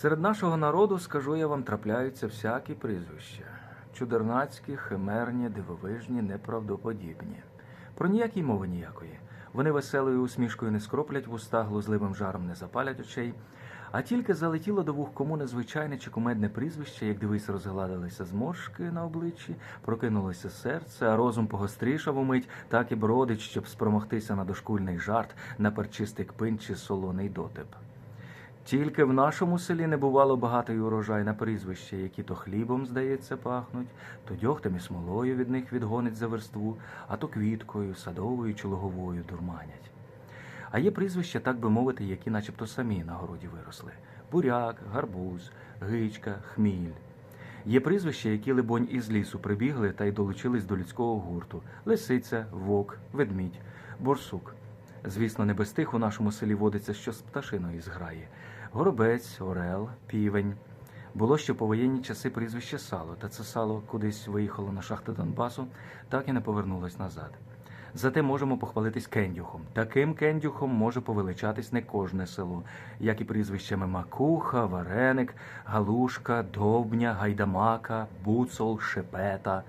Серед нашого народу, скажу я вам, трапляються всякі прізвища. Чудернацькі, химерні, дивовижні, неправдоподібні. Про ніякі мови ніякої. Вони веселою усмішкою не скроплять вуста, глузливим жаром не запалять очей. А тільки залетіло до вух кому незвичайне чи кумедне прізвище, як дивись, розгладилися зморшки на обличчі, прокинулося серце, а розум погострішав умить, так і бродить, щоб спромогтися на дошкульний жарт, на перчистий кпин чи солоний дотип. Тільки в нашому селі не бувало багатий урожай на прізвища, які то хлібом, здається, пахнуть, то дьогтем і смолою від них відгонить за верству, а то квіткою, садовою чи луговою дурманять. А є прізвища, так би мовити, які начебто самі на городі виросли: буряк, гарбуз, гичка, хміль. Є прізвища, які, либонь, із лісу прибігли та й долучились до людського гурту: лисиця, вовк, ведмідь, борсук. Звісно, не без тих у нашому селі водиться що з пташиною зграє. Горобець, орел, півень. Було ще по воєнні часи прізвище сало, та це сало кудись виїхало на шахти Донбасу, так і не повернулось назад. Зате можемо похвалитись кендюхом. Таким кендюхом може повеличатись не кожне село, як і прізвищами Макуха, Вареник, Галушка, Довбня, Гайдамака, Буцол, Шепета.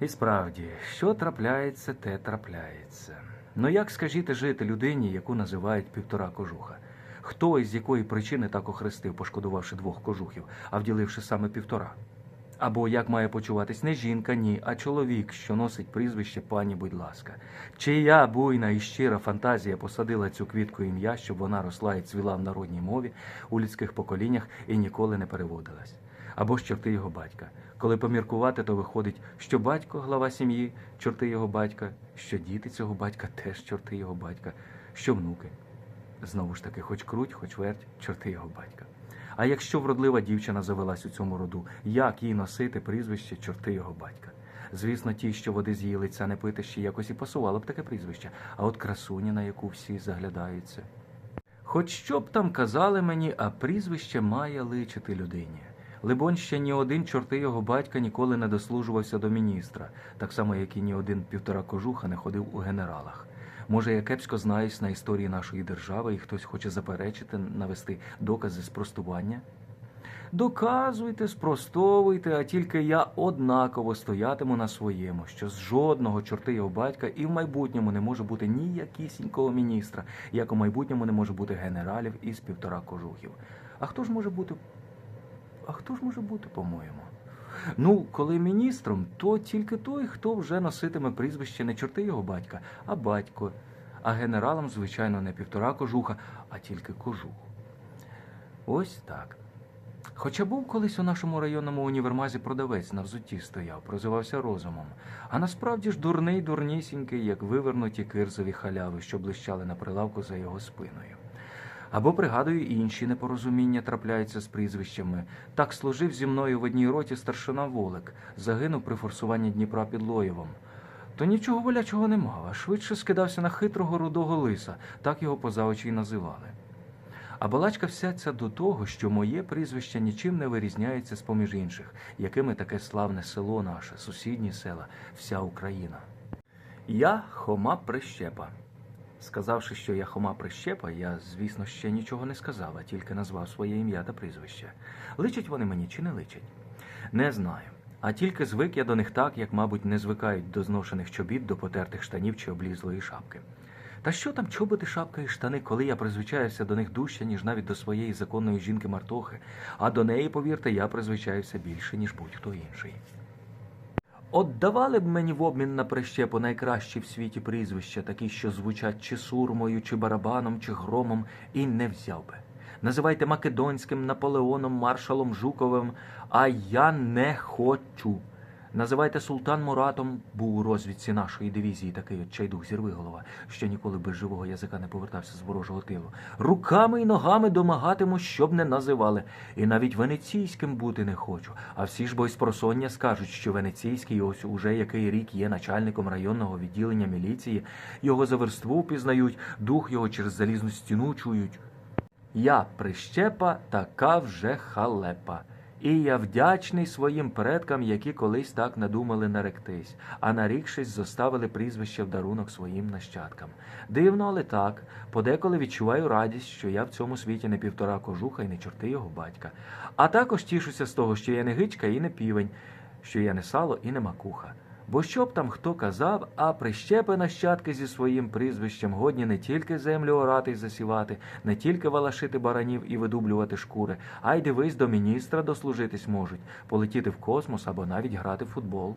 І справді, що трапляється, те трапляється. Ну як скажіть жити людині, яку називають півтора кожуха? Хто із якої причини так охрестив, пошкодувавши двох кожухів, а вділивши саме півтора? Або як має почуватись не жінка, ні, а чоловік, що носить прізвище пані, будь ласка. Чия буйна і щира фантазія посадила цю квітку ім'я, щоб вона росла і цвіла в народній мові у людських поколіннях і ніколи не переводилась. Або ж чорти його батька. Коли поміркувати, то виходить, що батько глава сім'ї, чорти його батька, що діти цього батька теж чорти його батька, що внуки. Знову ж таки, хоч круть, хоч верть, чорти його батька. А якщо вродлива дівчина завелась у цьому роду, як їй носити прізвище чорти його батька? Звісно, ті, що води з її лиця не пити, ще якось і пасувало б таке прізвище, а от красуня, на яку всі заглядаються. Хоч що б там казали мені, а прізвище має личити людині. Либонь, ще ні один чорти його батька ніколи не дослужувався до міністра, так само, як і ні один півтора кожуха не ходив у генералах. Може, я кепсько знаюсь на історії нашої держави, і хтось хоче заперечити, навести докази спростування? Доказуйте, спростовуйте, а тільки я однаково стоятиму на своєму, що з жодного чорти його батька і в майбутньому не може бути ніякісінького міністра, як у майбутньому не може бути генералів із півтора кожухів. А хто ж може бути? А хто ж може бути, по-моєму? Ну, коли міністром, то тільки той, хто вже носитиме прізвище не чорти його батька, а батько. А генералом, звичайно, не півтора кожуха, а тільки кожух. Ось так. Хоча був колись у нашому районному універмазі продавець на взутті стояв, прозивався розумом. А насправді ж дурний дурнісінький, як вивернуті кирзові халяви, що блищали на прилавку за його спиною. Або, пригадую, інші непорозуміння трапляються з прізвищами. Так служив зі мною в одній роті старшина Волик, загинув при форсуванні Дніпра під Лоєвом. То нічого болячого не мав, а швидше скидався на хитрого рудого лиса, так його поза очі й називали. А балачка вся ця до того, що моє прізвище нічим не вирізняється з поміж інших, якими таке славне село наше, сусідні села, вся Україна. Я Хома Прищепа. Сказавши, що я Хома Прищепа, я, звісно, ще нічого не сказав, а тільки назвав своє ім'я та прізвище. Личать вони мені чи не личать? Не знаю. А тільки звик я до них так, як, мабуть, не звикають до зношених чобіт, до потертих штанів чи облізлої шапки. Та що там чоботи, шапка і штани, коли я призвичаюся до них дужче, ніж навіть до своєї законної жінки Мартохи, а до неї, повірте, я призвичаюся більше, ніж будь-хто інший. От давали б мені в обмін на прищепу найкращі в світі прізвища, такі, що звучать чи сурмою, чи барабаном, чи громом, і не взяв би. Називайте Македонським, Наполеоном, маршалом Жуковим, а я не хочу. Називайте Султан Муратом, був у розвідці нашої дивізії такий от чайдух зірвиголова, що ніколи без живого язика не повертався з ворожого тилу. Руками і ногами домагатиму, щоб не називали. І навіть венеційським бути не хочу. А всі ж бо із скажуть, що венеційський ось уже який рік є начальником районного відділення міліції. Його за верству пізнають, дух його через залізну стіну чують. Я прищепа, така вже халепа. І я вдячний своїм предкам, які колись так надумали наректись, а нарікшись, зоставили прізвище в дарунок своїм нащадкам. Дивно, але так. Подеколи відчуваю радість, що я в цьому світі не півтора кожуха і не чорти його батька. А також тішуся з того, що я не гичка і не півень, що я не сало і не макуха. Бо що б там хто казав, а прищепи нащадки зі своїм прізвищем годні не тільки землю орати й засівати, не тільки валашити баранів і видублювати шкури, а й дивись до міністра дослужитись можуть, полетіти в космос або навіть грати в футбол.